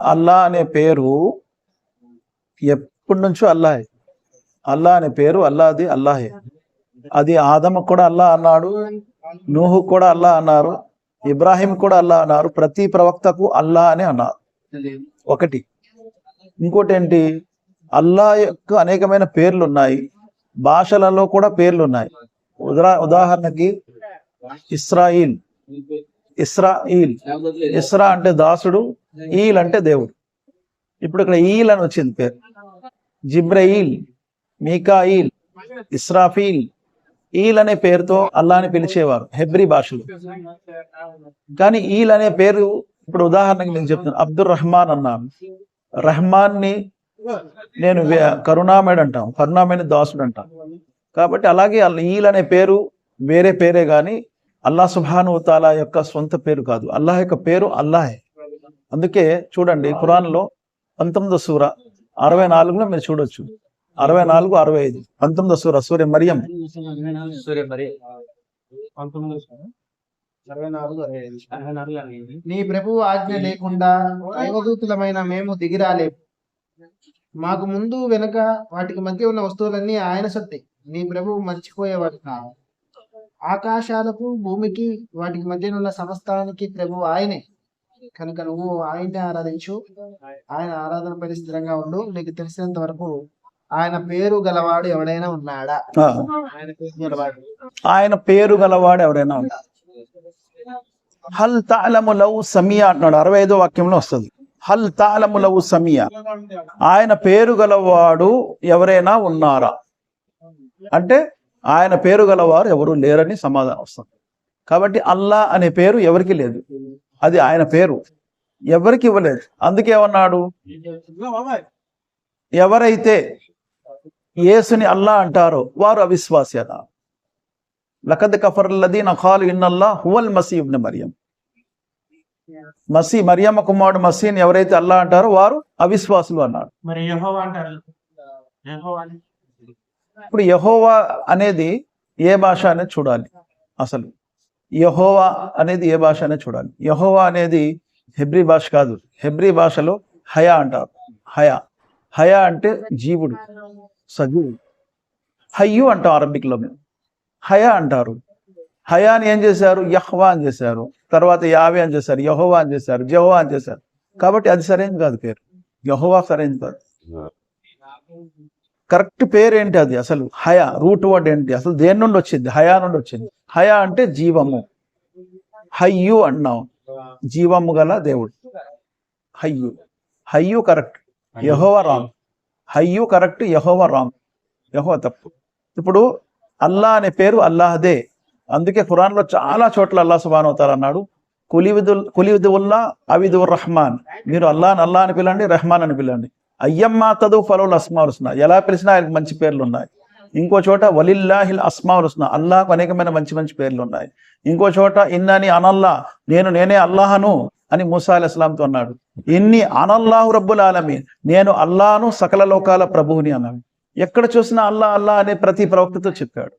అల్లా అనే పేరు ఎప్పటి నుంచో అల్లాహే. అల్లా అనే పేరు అల్లాది అల్లాహే. అది ఆదమ కూడా అల్లా అన్నాడు నూహు కూడా అల్లా అన్నారు ఇబ్రాహిం కూడా అల్లా అన్నారు ప్రతి ప్రవక్తకు అల్లా అని అన్నారు. ఒకటి. ఇంకోటి ఏంటి అల్లా యొక్క అనేకమైన పేర్లు ఉన్నాయి భాషలలో కూడా పేర్లు ఉన్నాయి ఉదా ఉదాహరణకి ఇస్రాయిల్. ఇస్రాయిల్. ఇస్రా అంటే దాసుడు ఈల్ అంటే దేవుడు. ఇప్పుడు ఇక్కడ ఈల్ అని వచ్చింది పేరు. జిబ్రయిల్ మీకాయిల్ ఇస్రాఫీల్ ఈల్ అనే పేరుతో అల్లాని పిలిచేవారు హెబ్రి భాషలో. కానీ ఈల్ అనే పేరు ఇప్పుడు ఉదాహరణకి నేను చెప్తున్నాను అబ్దుల్ రహమాన్ అన్నాను రహమాన్ని నేను కరుణామయుడు అంటాం కరుణామయుని దాసుడు అంటాం. కాబట్టి అలాగే ఈల్ అనే పేరు వేరే పేరే గాని అల్లా సుభాను తాలా యొక్క సొంత పేరు కాదు. అల్లాహ్ యొక్క పేరు అల్లాహే. అందుకే చూడండి ఖురాన్లో పంతొమ్మిదో సూర అరవై నాలుగులో మీరు చూడొచ్చు. అరవై నాలుగు అరవై ఐదు. పంతొమ్మిదో సూర సూర్య మరియం. నీ ప్రభువు ఆజ్ఞ లేకుండా దైవదూతులమైన మేము దిగిరాలేము. మాకు ముందు వెనుక వాటికి మధ్య ఉన్న వస్తువులన్నీ ఆయన సొత్తే. నీ ప్రభువు మర్చిపోయేవాడు కాదు. ఆకాశాలకు భూమికి వాటికి మధ్య ఉన్న సమస్తానికి ప్రభువు ఆయనే. కనుక నువ్వు ఆయన్ని ఆరాధించు. ఆయన ఆరాధన పడి స్థిరంగా ఉండు. నీకు తెలిసినంత వరకు ఆయన పేరు గలవాడు ఎవడైనా ఉన్నాడా? ఆయన పేరు గలవాడు. ఆయన పేరు గలవాడు ఎవరైనా హల్ తాలము లవ్ సమియా అంటున్నాడు. అరవై ఐదో వాక్యంలో వస్తుంది. హల్ తాలము లవ్ సమియా. ఆయన పేరు గలవాడు ఎవరైనా ఉన్నారా? అంటే ఆయన పేరు గలవారు ఎవరు లేరని సమాధానం వస్తుంది. కాబట్టి అల్లా అనే పేరు ఎవరికి లేదు? అది ఆయన పేరు. ఎవరికి ఇవ్వలేదు? అందుకేమన్నాడు ఎవరైతే యేసుని అల్లా అంటారో వారు అవిశ్వాస్యత. లకద్ కఫర్లది నఖాలు ఇన్నల్లా హువల్ మసీబ్ని మరియం. మసీ మరియమ్మ కుమారుడు మసీని ఎవరైతే అల్లా అంటారో వారు అవిశ్వాసులు అన్నారు మరి యెహోవా అంటారు యెహోవా అని ఇప్పుడు యహోవా అనేది ఏ భాష అనేది చూడాలి అసలు. యహోవా అనేది ఏ భాష అనేది చూడాలి. యహోవా అనేది హెబ్రీ భాష కాదు. హెబ్రీ భాషలో హయా అంటారు. హయా. హయా అంటే జీవుడు సజీవుడు. హయ్యు అంటాం అరబిక్లో మేము. హయా అంటారు. హయాని ఏం చేశారు? యహ్వా అని చేశారు. తర్వాత యావే అని చేశారు. యహోవా అని చేశారు. జహోవా అని చేశారు. కాబట్టి అది సరైనది కాదు పేరు. యహోవా సరైనది కాదు. కరెక్ట్ పేరు ఏంటి అది? అసలు హయా రూట్ వర్డ్ ఏంటి? అసలు దేని నుండి వచ్చింది? హయా నుండి వచ్చింది. హయా అంటే జీవము. హయ్యు అన్నాం జీవము గల దేవుడు. హయ్యు. హయ్యు కరెక్ట్. యహోవ రాంగ్ హయ్యు కరెక్ట్ యహోవ రాంగ్ యహోవ తప్పు. ఇప్పుడు అల్లా అనే పేరు అల్లాహదే. అందుకే ఖురాన్లో చాలా చోట్ల అల్లా సుబాన్ అవుతారు అన్నాడు. కులివిదుల్ కులివిదుల్లా అవిదుర్ రహమాన్. మీరు అల్లాని అల్లా అని పిలండి రెహమాన్ అని పిలండి. అయ్యమ్మ తదు ఫలోల్ అస్మాల్ ఎలా పిలిచినా ఆయనకు మంచి పేర్లు ఉన్నాయి. ఇంకో చోట వలిల్లాహిల్ అస్మాల్ హుస్నా అల్లాహకు అనేకమైన మంచి మంచి పేర్లు ఉన్నాయి. ఇంకో చోట ఇన్నని అనల్లా నేను నేనే అల్లాహను అని మూసా అలీ అస్లాంతో అన్నాడు. ఇన్ని అనల్లాహు రబ్బుల్ ఆలమీన్ నేను అల్లాను సకల లోకాల ప్రభువుని అన్నాడు. ఎక్కడ చూసినా అల్లా అల్లా అనే ప్రతి ప్రవక్తతో చెప్పాడు.